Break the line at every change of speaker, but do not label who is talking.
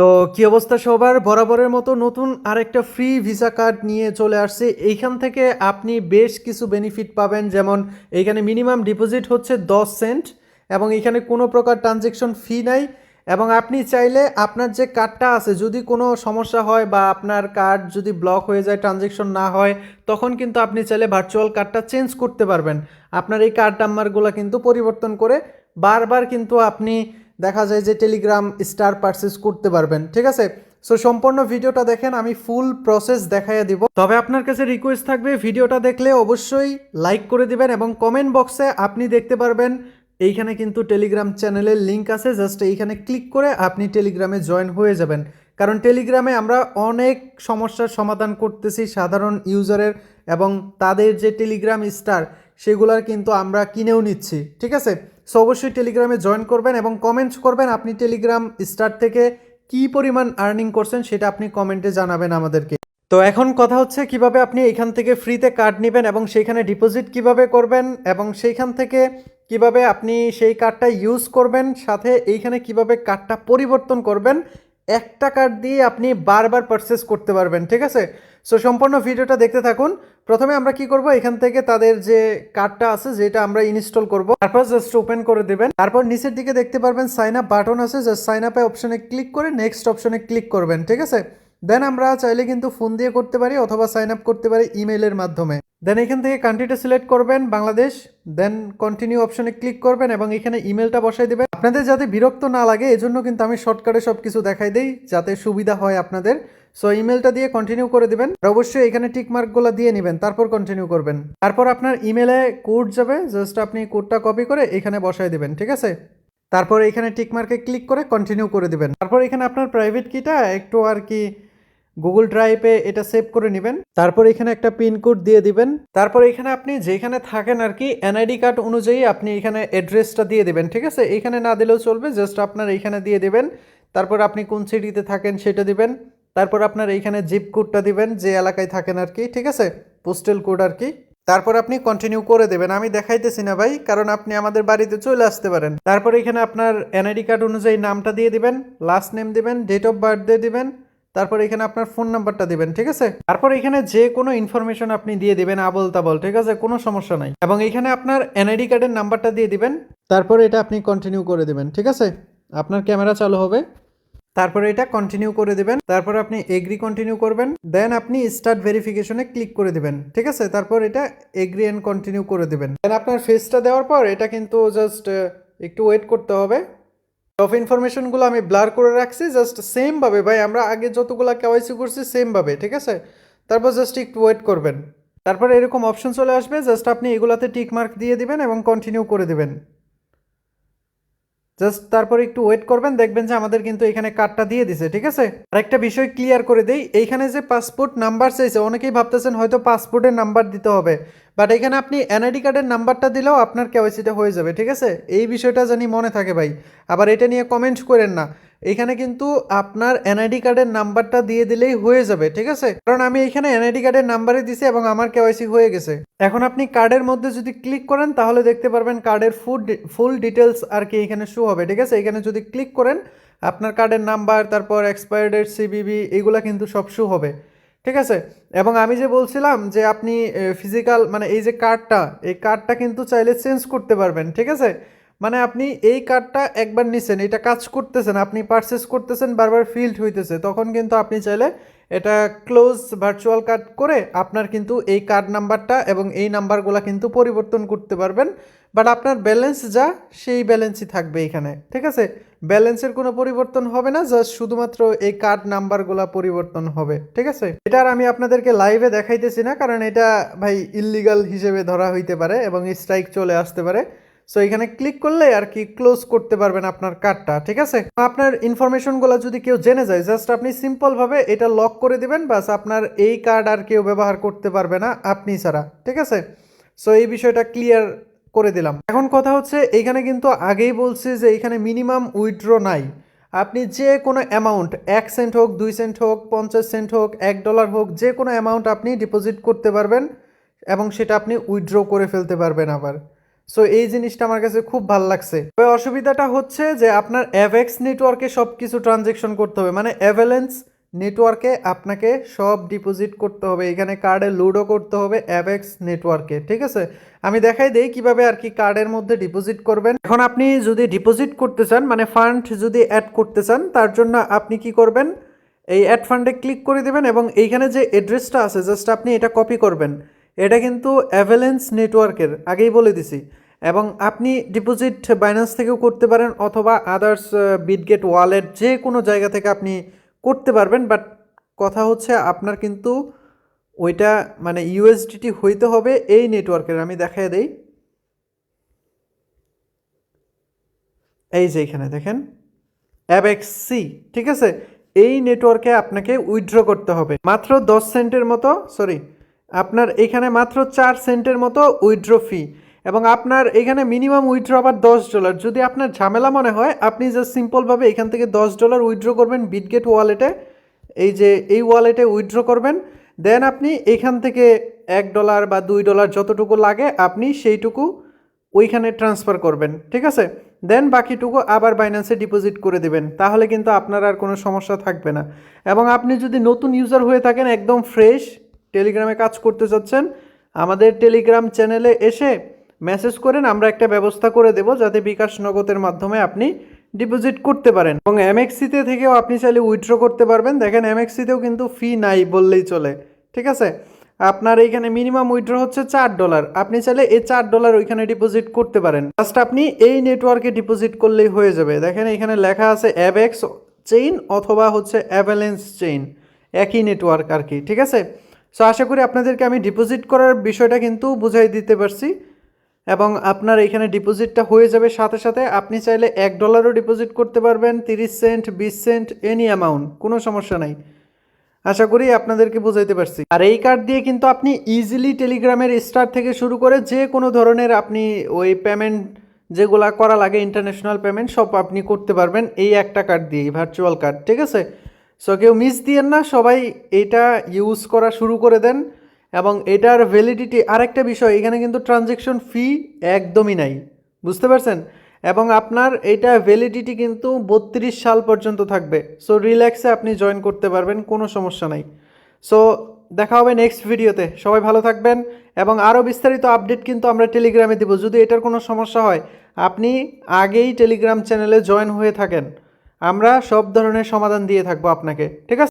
তো কি অবস্থা সবার? বরাবরের মতো নতুন আরেকটা ফ্রি ভিসা কার্ড নিয়ে চলে আসছে। এইখান থেকে আপনি বেশ কিছু বেনিফিট পাবেন। যেমন এইখানে মিনিমাম ডিপোজিট হচ্ছে দশ সেন্ট এবং এখানে কোনো প্রকার ট্রানজেকশন ফি নাই। এবং আপনি চাইলে আপনার যে কার্ডটা আছে, যদি কোনো সমস্যা হয় বা আপনার কার্ড যদি ব্লক হয়ে যায় ট্রানজেকশন না হয়, তখন কিন্তু আপনি চাইলে ভার্চুয়াল কার্ডটা চেঞ্জ করতে পারবেন। আপনার এই কার্ড নাম্বারগুলো কিন্তু পরিবর্তন করে বারবার কিন্তু আপনি দেখা যায় যে টেলিগ্রাম স্টার পারচেস করতে পারবেন, ঠিক আছে? সো সম্পূর্ণ ভিডিওটা দেখেন, আমি ফুল প্রসেস দেখাইয়া দিব। তবে আপনার কাছে রিকোয়েস্ট থাকবে, ভিডিওটা দেখলে অবশ্যই লাইক করে দিবেন এবং কমেন্ট বক্সে আপনি দেখতে পারবেন, এইখানে কিন্তু টেলিগ্রাম চ্যানেলের লিঙ্ক আছে জাস্ট এইখানে ক্লিক করে আপনি টেলিগ্রামে জয়েন হয়ে যাবেন। কারণ টেলিগ্রামে আমরা অনেক সমস্যার সমাধান করতেছি সাধারণ ইউজারের এবং তাদের যে টেলিগ্রাম স্টার সেগুলার কিন্তু আমরা কিনেও নিচ্ছি, ঠিক আছে? সো অবশ্যই টেলিগ্রামে জয়েন করবেন এবং কমেন্টস করবেন আপনি টেলিগ্রাম স্টার থেকে কী পরিমাণ আর্নিং করছেন সেটা আপনি কমেন্টে জানাবেন আমাদেরকে। তো এখন কথা হচ্ছে কীভাবে আপনি এখান থেকে ফ্রিতে কার্ড নেবেন এবং সেইখানে ডিপোজিট কীভাবে করবেন এবং সেইখান থেকে কীভাবে আপনি সেই কার্ডটা ইউজ করবেন, সাথে এইখানে কীভাবে কার্ডটা পরিবর্তন করবেন, একটা কার্ড দিয়ে আপনি বারবার পারচেস করতে পারবেন, ঠিক আছে? সো সম্পূর্ণ ভিডিওটা দেখতে থাকুন। প্রথমে আমরা কি করব? এখান থেকে তাদের যে কার্ডটা আছে, যেটা আমরা ইনস্টল করব। তারপর জাস্ট ওপেন করে দেবেন। তারপর নিচের দিকে দেখতে পারবেন সাইন আপ বাটন আছে। জাস্ট সাইন আপে অপশনে ক্লিক করে নেক্সট অপশনে ক্লিক করবেন, ঠিক আছে? দেন আমরা চাইলে কিন্তু ফোন দিয়ে করতে পারি অথবা সাইন আপ করতে পারি ইমেইলের মাধ্যমে। দেন এখান থেকে কান্ট্রিটা সিলেক্ট করবেন, বাংলাদেশ। দেন কন্টিনিউ অপশনে ক্লিক করবেন এবং এখানে ইমেলটা বসাই দেবেন। আপনাদের যাতে বিরক্ত না লাগে, এজন্য কিন্তু আমি শর্টকাটে সব কিছু দেখাই দিই, যাতে সুবিধা হয় আপনাদের। সো ইমেলটা দিয়ে কন্টিনিউ করে দিবেন। আর অবশ্যই এখানে টিক মার্কগুলো দিয়ে নেবেন, তারপর কন্টিনিউ করবেন। তারপর আপনার ইমেলে কোড যাবে জাস্ট আপনি কোডটা কপি করে এখানে বসাই দিবেন, ঠিক আছে? তারপর এখানে টিক মার্কে ক্লিক করে কন্টিনিউ করে দিবেন। তারপর এখানে আপনার প্রাইভেট কিটা একটু আর কি গুগল ড্রাইভে এটা সেভ করে নেবেন। তারপর এখানে একটা পিন কোড দিয়ে দিবেন। তারপর এখানে আপনি যেখানে থাকেন আর কি এনআইডি কার্ড অনুযায়ী আপনি এখানে অ্যাড্রেসটা দিয়ে দেবেন, ঠিক আছে? এখানে না দিলেও চলবে জাস্ট আপনার এইখানে দিয়ে দেবেন। তারপর আপনি কোন সিটিতে থাকেন সেটা দিবেন। তারপর আপনার এইখানে জিপ কোডটা দিবেন, যে এলাকায় থাকেন আর কি, ঠিক আছে? পোস্টাল কোড আর কি। তারপর আপনি কন্টিনিউ করে দেবেন। আমি দেখাইতেছি না ভাই, কারণ আপনি আমাদের বাড়িতে চলে আসতে পারেন। তারপর এখানে আপনার এনআইডি কার্ড অনুযায়ী নামটা দিয়ে দিবেন লাস্ট নেম দিবেন ডেট অফ বার্থডে দিবেন, তারপর এখানে আপনার ফোন নাম্বারটা দিবেন, ঠিক আছে? তারপর এখানে যে কোনো ইনফরমেশন আপনি দিয়ে দিবেন আবল তাবল ঠিক আছে? কোনো সমস্যা নাই। এবং এখানে আপনার এনআইডি কার্ডের নাম্বারটা দিয়ে দিবেন, তারপর এটা আপনি কন্টিনিউ করে দেবেন, ঠিক আছে? আপনার ক্যামেরা চালু হবে। তারপরে এটা কন্টিনিউ করে দিবেন, তারপর আপনি এগ্রি কন্টিনিউ করবেন দেন আপনি স্টার্ট ভেরিফিকেশনে ক্লিক করে দিবেন, ঠিক আছে? তারপর এটা এগ্রি অ্যান্ড কন্টিনিউ করে দিবেন। দেন আপনার ফেসটা দেওয়ার পর এটা কিন্তু জাস্ট একটু ওয়েট করতে হবে। সব ইনফরমেশনগুলো আমি ব্লার করে রাখছি জাস্ট সেমভাবে ভাই, আমরা আগে যতগুলো কেওয়াইসি করছি সেমভাবে ঠিক আছে? তারপর জাস্ট একটু ওয়েট করবেন। তারপর এরকম অপশন চলে আসবে জাস্ট আপনি এগুলাতে টিক মার্ক দিয়ে দিবেন এবং কন্টিনিউ করে দিবেন। জাস্ট তারপর একটু ওয়েট করবেন, দেখবেন যে আমাদের কিন্তু এখানে কার্ডটা দিয়ে দিছে, ঠিক আছে? আর একটা বিষয় ক্লিয়ার করে দেই, এইখানে যে পাসপোর্ট নাম্বার চাইছে, অনেকেই ভাবতেছেন হয়তো পাসপোর্টের নাম্বার দিতে হবে বাট এখানে আপনি এনআইডি কার্ডের নাম্বারটা দিলেও আপনার কেওয়াইসিটা হয়ে যাবে, ঠিক আছে? এই বিষয়টা জানি মনে থাকে ভাই, আবার এটা নিয়ে কমেন্ট করেন না। এখানে কিন্তু আপনার এনআইডি কার্ডের নাম্বারটা দিয়ে দিলেই হয়ে যাবে, ঠিক আছে? কারণ আমি এখানে এনআইডি কার্ডের নাম্বারই দিছি এবং আমার কেওয়াইসি হয়ে গেছে। এখন আপনি কার্ডের মধ্যে যদি ক্লিক করেন, তাহলে দেখতে পারবেন কার্ডের ফুল ফুল ডিটেলস আর কি এখানে শো হবে, ঠিক আছে? এখানে যদি ক্লিক করেন, আপনার কার্ডের নাম্বার, তারপর এক্সপায়ার ডেট সিবিবি এগুলো কিন্তু সব শো হবে, ঠিক আছে? এবং আমি যে বলছিলাম যে আপনি ফিজিক্যাল মানে এই যে কার্ডটা এই কার্ডটা কিন্তু চাইলে চেঞ্জ করতে পারবেন, ঠিক আছে? মানে আপনি এই কার্ডটা একবার নিছেন, এটা কাজ করতেছেন আপনি পারচেস করতেছেন, বারবার ফিল্ড হইতেছে, তখন কিন্তু আপনি চাইলে এটা ক্লোজ ভার্চুয়াল কার্ড করে আপনার কিন্তু এই কার্ড নাম্বারটা এবং এই নাম্বারগুলো কিন্তু পরিবর্তন করতে পারবেন। বাট আপনার ব্যালেন্স যা, সেই ব্যালেন্সই থাকবে এখানে, ঠিক আছে? ব্যালেন্সের কোনো পরিবর্তন হবে না জাস্ট শুধুমাত্র এই কার্ড নাম্বারগুলো পরিবর্তন হবে, ঠিক আছে? এটা আর আমি আপনাদেরকে লাইভে দেখাইতেছি না, কারণ এটা ভাই ইললিগাল হিসেবে ধরা হইতে পারে এবং স্ট্রাইক চলে আসতে পারে। সো এখানে ক্লিক করলে আর কি ক্লোজ করতে পারবেন আপনার কার্ডটা ঠিক আছে? আপনার ইনফরমেশনগুলো যদি কেউ জেনে যায় জাস্ট আপনি সিম্পলভাবে এটা লক করে দিবেন, বাস আপনার এই কার্ড আর কেউ ব্যবহার করতে পারবে না আপনি ছাড়া, ঠিক আছে? সো এই বিষয়টা ক্লিয়ার করে দিলাম। এখন কথা হচ্ছে এইখানে কিন্তু আগেই বলছি যে এখানে মিনিমাম উইথড্র নাই। আপনি যে কোনো অ্যামাউন্ট এক সেন্ট হোক, দুই সেন্ট হোক, পঞ্চাশ সেন্ট হোক, এক ডলার হোক, যে কোনো অ্যামাউন্ট আপনি ডিপোজিট করতে পারবেন এবং সেটা আপনি উইথড্র করে ফেলতে পারবেন আবার। সো এই জিনিসটা আমার কাছে খুব ভালো লাগছে। তবে অসুবিধাটা হচ্ছে যে আপনার অ্যাভেক্স নেটওয়ার্কে সব কিছু ট্রানজেকশন করতে হবে। মানে অ্যাভেলেন্স নেটওয়ার্কে আপনাকে সব ডিপোজিট করতে হবে। এখানে কার্ডে লুডো করতে হবে অ্যাভেক্স নেটওয়ার্কে ঠিক আছে? আমি দেখাই দেই কীভাবে আর কি কার্ডের মধ্যে ডিপোজিট করবেন। এখন আপনি যদি ডিপোজিট করতে চান মানে ফান্ড যদি অ্যাড করতে চান, তার জন্য আপনি কি করবেন? এই অ্যাড ফান্ডে ক্লিক করে দেবেন এবং এইখানে যে অ্যাড্রেসটা আছে জাস্ট আপনি এটা কপি করবেন। এটা কিন্তু অ্যাভেলেন্স নেটওয়ার্কের আগেই বলে দিছি। এবং আপনি ডিপোজিট বাইন্যান্স থেকেও করতে পারেন অথবা আদার্স বিটগেট ওয়ালেট যে কোনো জায়গা থেকে আপনি করতে পারবেন। বাট কথা হচ্ছে আপনার কিন্তু ওইটা মানে ইউএসডিটি হইতে হবে এই নেটওয়ার্কের আমি দেখাই দেই। এই যে এখানে দেখেন অ্যাবেক্সি ঠিক আছে? এই নেটওয়ার্কে আপনাকে উইথড্র করতে হবে। মাত্র দশ সেন্টের মতো সরি আপনার এখানে মাত্র চার সেন্টের মতো উইথড্র ফি এবং আপনার এখানে মিনিমাম উইথড্র আবার দশ ডলার যদি আপনার ঝামেলা মনে হয়, আপনি জাস্ট সিম্পলভাবে এখান থেকে দশ ডলার উইথড্র করবেন বিটগেট ওয়ালেটে এই যে, এই ওয়ালেটে উইথড্র করবেন। দেন আপনি এখান থেকে এক ডলার বা দুই ডলার যতটুকু লাগে, আপনি সেইটুকু ওইখানে ট্রান্সফার করবেন, ঠিক আছে? দেন বাকিটুকু আবার বাইন্যান্সে ডিপোজিট করে দেবেন। তাহলে কিন্তু আপনার আর কোনো সমস্যা থাকবে না। এবং আপনি যদি নতুন ইউজার হয়ে থাকেন, একদম ফ্রেশ টেলিগ্রামে কাজ করতে চাচ্ছেন আমাদের টেলিগ্রাম চ্যানেলে এসে মেসেজ করেন, আমরা একটা ব্যবস্থা করে দেব যাতে বিকাশ নগদের মাধ্যমে আপনি ডিপোজিট করতে পারেন। এবং এমএক্সিতে থেকেও আপনি চাইলে উইথড্র করতে পারবেন। দেখেন এমএক্সিতেও কিন্তু ফি নাই বললেই চলে। ঠিক আছে? আপনার এইখানে মিনিমাম উইথড্র হচ্ছে চার ডলার। আপনি চাইলে এই চার ডলার ওইখানে ডিপোজিট করতে পারেন। জাস্ট আপনি এই নেটওয়ার্কে ডিপোজিট করলেই হয়ে যাবে। দেখেন এখানে লেখা আছে অ্যাবেক্স চেইন অথবা হচ্ছে অ্যাভেলেন্স চেইন একই নেটওয়ার্ক আর কি। ঠিক আছে? সো আশা করি আপনাদেরকে আমি ডিপোজিট করার বিষয়টা কিন্তু বুঝাই দিতে পারছি। এবং আপনার এখানে ডিপোজিটটা হয়ে যাবে সাথে সাথে, আপনি চাইলে এক ডলারও ডিপোজিট করতে পারবেন, তিরিশ সেন্ট বিশ সেন্ট এনি অ্যামাউন্ট কোনো সমস্যা নাই। আশা করি আপনাদেরকে বুঝাইতে পারছি। আর এই কার্ড দিয়ে কিন্তু আপনি ইজিলি টেলিগ্রামের স্টার থেকে শুরু করে যে কোনো ধরনের আপনি ওই পেমেন্ট যেগুলা করা লাগে ইন্টারন্যাশনাল পেমেন্ট সব আপনি করতে পারবেন এই একটা কার্ড দিয়ে ভার্চুয়াল কার্ড ঠিক আছে? সো কেউ মিস দিয়েন না, সবাই এটা ইউজ করা শুরু করে দেন। এবং এটার ভ্যালিডিটি আরেকটা বিষয়, এখানে কিন্তু ট্রানজেকশন ফি একদমই নাই। বুঝতে পারছেন? এবং আপনার এটা ভ্যালিডিটি কিন্তু বত্রিশ সাল পর্যন্ত থাকবে। সো রিল্যাক্সে আপনি জয়েন করতে পারবেন, কোনো সমস্যা নাই। সো দেখা হবে নেক্সট ভিডিওতে সবাই ভালো থাকবেন এবং আরও বিস্তারিত আপডেট কিন্তু আমরা টেলিগ্রামে দেবো। যদি এটার কোনো সমস্যা হয়, আপনি আগেই টেলিগ্রাম চ্যানেলে জয়েন হয়ে থাকেন। আমরা সব ধরনের সমাধান দিয়ে থাকব আপনাকে। ঠিক আছে?